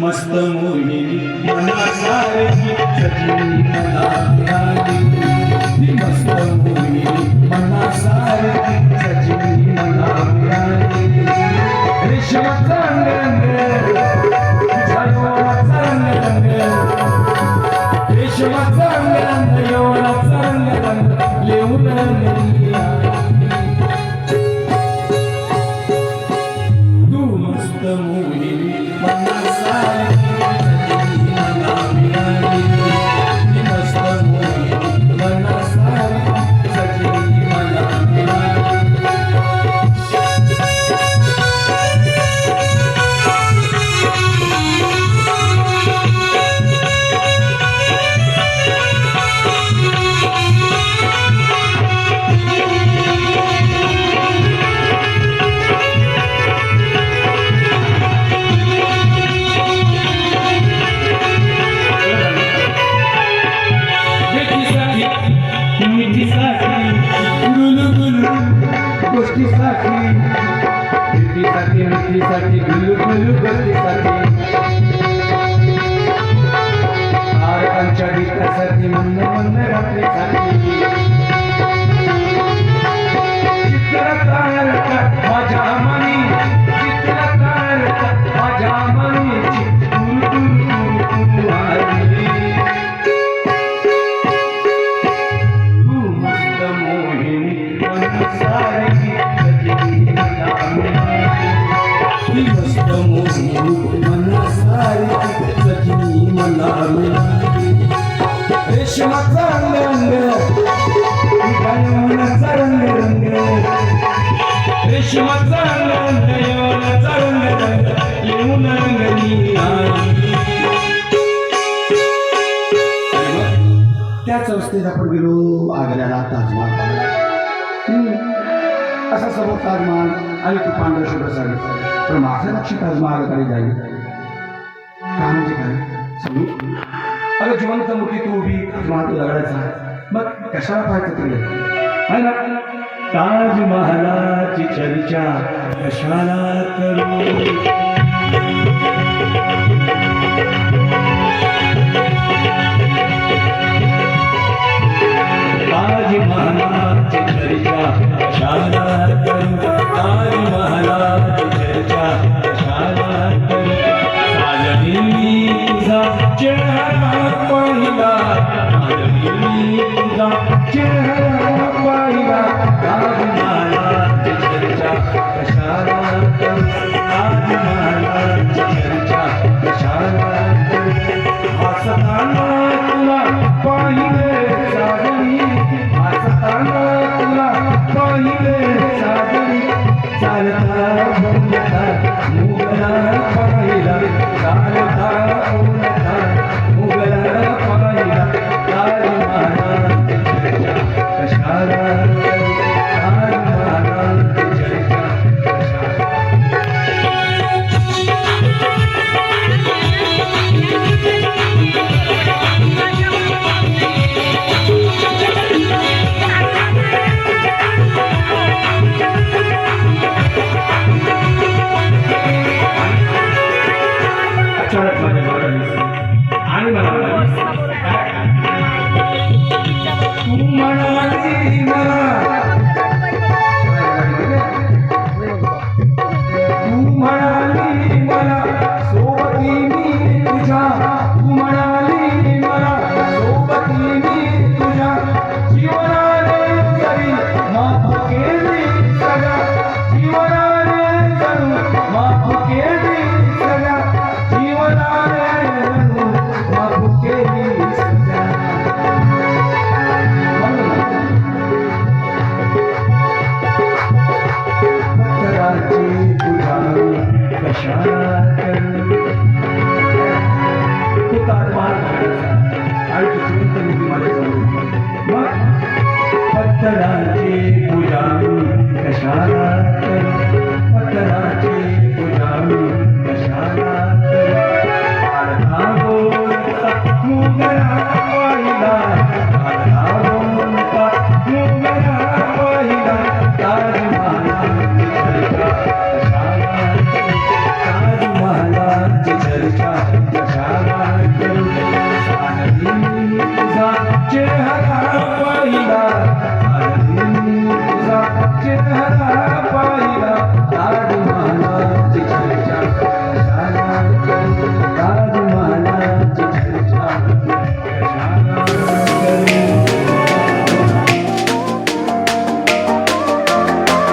मस्त मोहिनी मनासारखी सजनी मस्त मोहिनी मनासारखी साठी साठी गुलू गुलू गली साठी त्याच रेशमाचा रंग. रंग. मनाचा रंग आपण गेलो आग्र्याला ताजमहाल असा सर्व ताजमहाल आणि तू पांढरा शुभ्र सांगितलं तर माझ्या लक्ष ताजमहालाकडे जाईल. अगं जिवंत मुठी तू उभी हात लढायचा मग कशाला पाहायचं तुला ना? ताजमहालाची चर्चा कशाला करू? चढ़ाते